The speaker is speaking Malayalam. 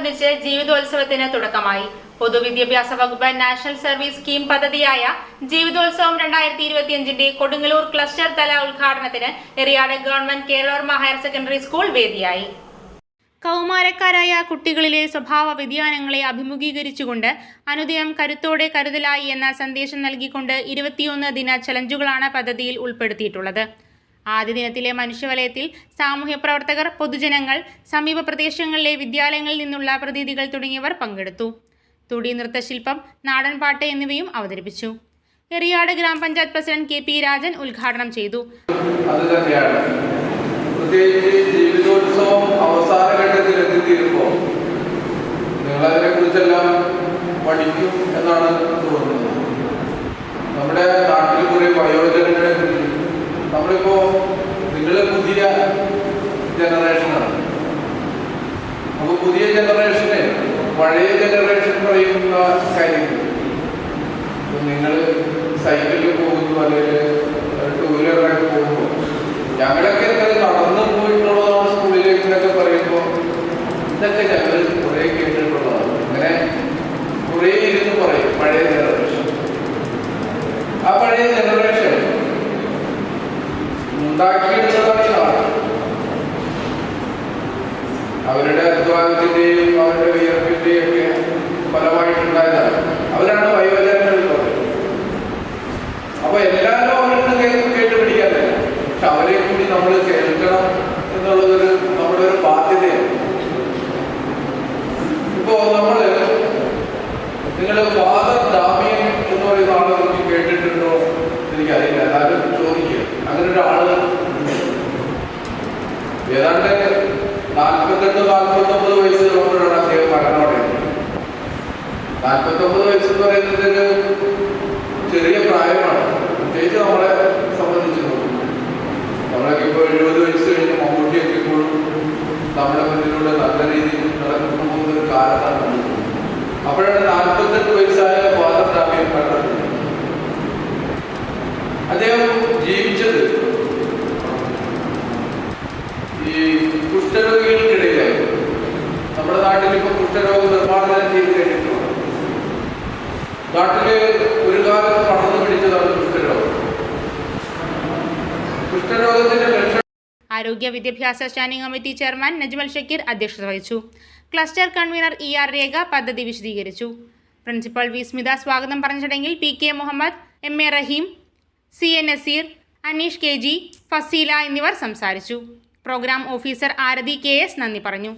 ദിനത്തോടനുബന്ധിച്ച് ജീവിതോത്സവത്തിന് തുടക്കമായി. പൊതുവിദ്യാഭ്യാസ വകുപ്പ് നാഷണൽ സർവീസ് സ്കീം പദ്ധതിയായ ജീവിതോത്സവം രണ്ടായിരത്തി ഇരുപത്തിയഞ്ചിന്റെ കൊടുങ്ങല്ലൂർ ക്ലസ്റ്റർ തല ഉദ്ഘാടനത്തിന് Eriyad government Keralavarma higher secondary school വേദിയായി. കൗമാരക്കാരായ കുട്ടികളിലെ സ്വഭാവ വ്യതിയാനങ്ങളെ അഭിമുഖീകരിച്ചുകൊണ്ട് അനുദിനം കരുത്തോടെ കരുതലായി എന്ന സന്ദേശം നൽകിക്കൊണ്ട് ഇരുപത്തിയൊന്ന് ദിന ചലഞ്ചുകളാണ് പദ്ധതിയിൽ ഉൾപ്പെടുത്തിയിട്ടുള്ളത്. ആദ്യ ദിനത്തിലെ മനുഷ്യവലയത്തിൽ സാമൂഹ്യ പ്രവർത്തകർ പൊതുജനങ്ങൾ സമീപ പ്രദേശങ്ങളിലെ വിദ്യാലയങ്ങളിൽ നിന്നുള്ള പ്രതിനിധികൾ തുടങ്ങിയവർ പങ്കെടുത്തു. തുടി നൃത്തശില്പം നാടൻപാട്ട് എന്നിവയും അവതരിപ്പിച്ചു. എറിയാട് ഗ്രാമപഞ്ചായത്ത് പ്രസിഡന്റ് കെ പി രാജൻ ഉദ്ഘാടനം ചെയ്തു. പഠിക്കും എന്നാണ് തോന്നുന്നത്. നമ്മുടെ നാട്ടിൽ കുറെ വയോജനങ്ങളെ നമ്മളിപ്പോ നിങ്ങൾ പുതിയ ജനറേഷനാണ് അപ്പൊ പുതിയ ജനറേഷന് പഴയ ജനറേഷൻ പറയുന്ന കാര്യങ്ങൾ. നിങ്ങൾ സൈക്കിളിൽ പോകുന്നു അല്ലെങ്കിൽ ടൂ വീലറിലൊക്കെ പോകുമ്പോൾ ഞങ്ങളൊക്കെ ഇങ്ങനെ നാട് അവരുടെ അധ്വാനത്തിന്റെയും അവരുടെ വിയർപ്പിന്റെയും ഒക്കെ ഫലമായിട്ടുണ്ടായതാണ്. അവരാണ് വയോജനങ്ങൾ അപ്പൊ എല്ലാവരും അവരുടെ കേട്ട് പിടിക്കാനില്ല പക്ഷെ അവരെ കൂടി നമ്മൾ കേൾക്കണം എന്നുള്ളതൊരു നമ്മുടെ ഒരു ബാധ്യതയാണ്. ഇപ്പോ നമ്മൾ നിങ്ങൾ ഫാദർ നാൽപ്പത്തെട്ട് നാൽപ്പത്തൊമ്പത് വയസ്സ് ഉള്ളപ്പോഴാണ് അദ്ദേഹം മരണോടെ നാൽപ്പത്തൊമ്പത് വയസ്സ് എന്ന് പറയുന്നത് ചെറിയ പ്രായമാണ്. പ്രത്യേകിച്ച് നമ്മളെ സംബന്ധിച്ച് നമ്മളൊക്കെ ഇപ്പോൾ എഴുപത് വയസ്സ് കഴിഞ്ഞ് മമ്മൂട്ടി എത്തിയപ്പോഴും നമ്മുടെ മുന്നിലൂടെ നല്ല രീതിയിൽ നടന്നു പോകുന്ന ഒരു കാലത്താണ്. അപ്പോഴാണ് നാൽപ്പത്തെട്ട് വയസ്സായ ഫാദർ ഡാമിയൻ മരണപ്പെട്ടത് അദ്ദേഹം നാട്ടിൽ ഇപ്പോൾ കുഷ്ഠരോഗ നിർമ്മാർജനം ചെയ്ത് കഴിഞ്ഞിട്ടുണ്ട്? നാട്ടിൽ ഒരു കാലത്ത് പടർന്നു പിടിച്ചതാണ് കുഷ്ഠരോഗം. കുഷ്ഠരോഗത്തിന്റെ ലക്ഷണം ആരോഗ്യ വിദ്യാഭ്യാസ standing committee chairman Najmal Shakeer അധ്യക്ഷത വഹിച്ചു. Cluster convener E R Rekha പദ്ധതി വിശദീകരിച്ചു. പ്രിൻസിപ്പൽ വി സ്മിത സ്വാഗതം പറഞ്ഞ ചടങ്ങിൽ P K Muhammad M A Rahim C A Naseer Aneesh K G Fazeela എന്നിവർ സംസാരിച്ചു. Programme officer Arathi K S നന്ദി പറഞ്ഞു.